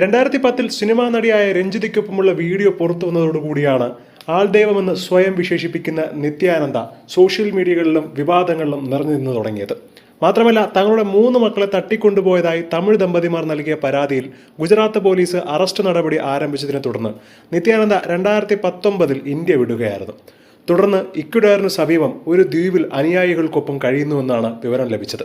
രണ്ടായിരത്തി പത്തിൽ cinema നടിയായ രഞ്ജിതയ്ക്കൊപ്പമുള്ള video പുറത്തു വന്നതോടുകൂടിയാണ് ആൾദൈവമെന്ന് സ്വയം വിശേഷിപ്പിക്കുന്ന നിത്യാനന്ദ സോഷ്യൽ മീഡിയകളിലും വിവാദങ്ങളിലും നിറഞ്ഞു നിന്ന് തുടങ്ങിയത്. മാത്രമല്ല തങ്ങളുടെ മൂന്ന് മക്കളെ തട്ടിക്കൊണ്ടുപോയതായി തമിഴ് ദമ്പതിമാർ നൽകിയ പരാതിയിൽ ഗുജറാത്ത് പോലീസ് അറസ്റ്റ് നടപടി ആരംഭിച്ചതിനെ തുടർന്ന് നിത്യാനന്ദ രണ്ടായിരത്തി പത്തൊമ്പതിൽ ഇന്ത്യ വിടുകയായിരുന്നു. തുടർന്ന് ഇക്വഡോറിന് സമീപം ഒരു ദ്വീപിൽ അനുയായികൾക്കൊപ്പം കഴിയുന്നുവെന്നാണ് വിവരം ലഭിച്ചത്.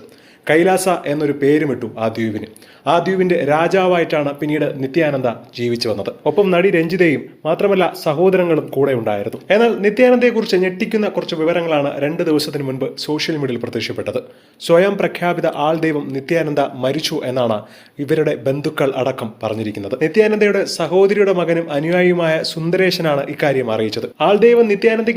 കൈലാസ എന്നൊരു പേരുമിട്ടു ആ ദ്വീപിന്. ആ ദ്വീപിന്റെ രാജാവായിട്ടാണ് പിന്നീട് നിത്യാനന്ദ ജീവിച്ചു വന്നത്. ഒപ്പം നടി രഞ്ജിതയും മാത്രമല്ല സഹോദരങ്ങളും കൂടെ ഉണ്ടായിരുന്നു. എന്നാൽ നിത്യാനന്ദയെക്കുറിച്ച് ഞെട്ടിക്കുന്ന കുറച്ച് വിവരങ്ങളാണ് രണ്ട് ദിവസത്തിന് മുൻപ് സോഷ്യൽ മീഡിയയിൽ പ്രത്യക്ഷപ്പെട്ടത്. സ്വയം പ്രഖ്യാപിത ആൾ ദൈവം നിത്യാനന്ദ മരിച്ചു എന്നാണ് ഇവരുടെ ബന്ധുക്കൾ അടക്കം പറഞ്ഞിരിക്കുന്നത്. നിത്യാനന്ദയുടെ സഹോദരിയുടെ മകനും അനുയായിയുമായ സുന്ദരേശനാണ് ഇക്കാര്യം അറിയിച്ചത്. ആൾ ദൈവം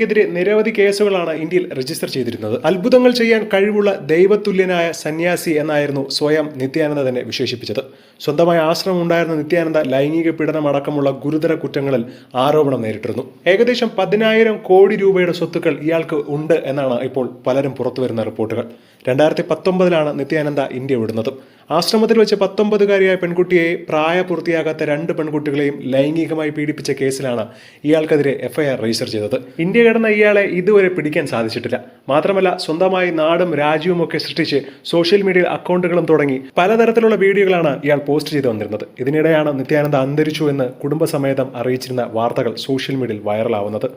നിത്യാനന്ദയ്ക്കെതിരെ നിരവധി കേസുകളാണ് ഇന്ത്യയിൽ രജിസ്റ്റർ ചെയ്തിരുന്നത്. അത്ഭുതങ്ങൾ ചെയ്യാൻ കഴിവുള്ള ദൈവതുല്യനായ സന്യാസി എന്നായിരുന്നു സ്വയം നിത്യാനന്ദ തന്നെ വിശേഷിപ്പിച്ചത്. സ്വന്തമായ ആശ്രമം ഉണ്ടായിരുന്ന നിത്യാനന്ദ ലൈംഗിക പീഡനം അടക്കമുള്ള ഗുരുതര കുറ്റങ്ങളിൽ ആരോപണം നേരിട്ടിരുന്നു. ഏകദേശം പതിനായിരം കോടി രൂപയുടെ സ്വത്തുക്കൾ ഇയാൾക്ക് ഉണ്ട് എന്നാണ് ഇപ്പോൾ പലരും പുറത്തുവരുന്ന റിപ്പോർട്ടുകൾ. രണ്ടായിരത്തി പത്തൊമ്പതിലാണ് നിത്യാനന്ദ ഇന്ത്യ വിടുന്നത്. ആശ്രമത്തിൽ വെച്ച് പത്തൊമ്പതുകാരിയായ പെൺകുട്ടിയെ പ്രായപൂർത്തിയാകാത്ത രണ്ട് പെൺകുട്ടികളെയും ലൈംഗികമായി പീഡിപ്പിച്ച കേസിലാണ് ഇയാൾക്കെതിരെ എഫ്ഐആർ രജിസ്റ്റർ ചെയ്തത്. ഇന്ത്യ കിടന്ന ഇയാളെ ഇതുവരെ പിടിക്കാൻ സാധിച്ചിട്ടില്ല. മാത്രമല്ല സ്വന്തമായി നാടും രാജ്യവും ഒക്കെ സൃഷ്ടിച്ച് സോഷ്യൽ മീഡിയ അക്കൗണ്ടുകളും തുടങ്ങി പലതരത്തിലുള്ള വീഡിയോകളാണ് ഇയാൾ പോസ്റ്റ് ചെയ്തു വന്നിരുന്നത്. ഇതിനിടെയാണ് നിത്യാനന്ദ അന്തരിച്ചു എന്ന് കുടുംബസമേതം അറിയിച്ചിരുന്ന വാർത്തകൾ സോഷ്യൽ മീഡിയയിൽ വൈറലാവുന്നത്.